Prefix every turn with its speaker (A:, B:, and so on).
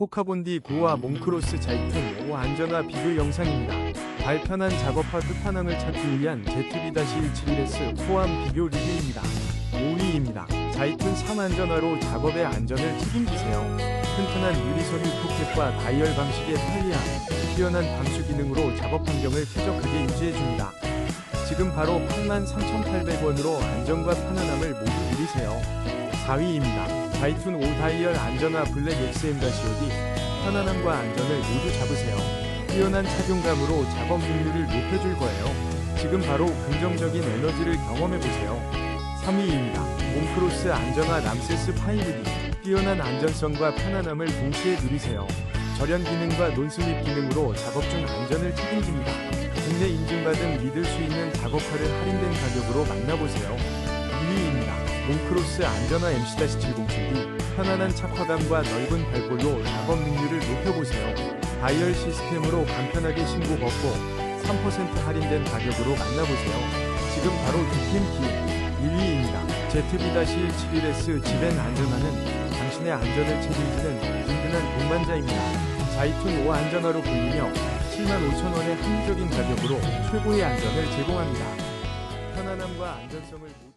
A: 호카본디 9와 몽크로스 자이툰 5 안전화 비교 영상입니다. 발편한 작업화 끝판왕을 찾기 위한 ZB-171S 포함 비교 리뷰입니다. 5위입니다. 자이툰 3 안전화로 작업의 안전을 책임지세요. 튼튼한 유리소리 포켓과 다이얼 방식의 편리함, 뛰어난 방수 기능으로 작업 환경을 쾌적하게 유지해줍니다. 지금 바로 83,800원으로 안정과 편안함을 모두 누리세요. 4위입니다. 자이툰 5 다이얼 안전화 블랙 XM-OD 편안함과 안전을 모두 잡으세요. 뛰어난 착용감으로 작업 능률을 높여줄 거예요. 지금 바로 긍정적인 에너지를 경험해보세요. 3위입니다. 몽크로스 안전화 람세스 5D 뛰어난 안전성과 편안함을 동시에 누리세요. 절연 기능과 논스립 기능으로 작업 중 안전을 책임집니다. 국내 인증받은 믿을 수 있는 작업화를 할인된 가격으로 만나보세요. 2위입니다. 몽크로스 안전화 MC-707D 편안한 착화감과 넓은 발볼로 작업 능률을 높여보세요. 다이얼 시스템으로 간편하게 신고 벗고 3% 할인된 가격으로 만나보세요. 지금 바로 득템 기회 1위입니다. ZB-171S 지벤 안전화는 당신의 안전을 책임지는 든든한 동반자입니다. 자이툰 5 안전화로 불리며 75,000원의 합리적인 가격으로 최고의 안전을 제공합니다. 편안함과 안전성을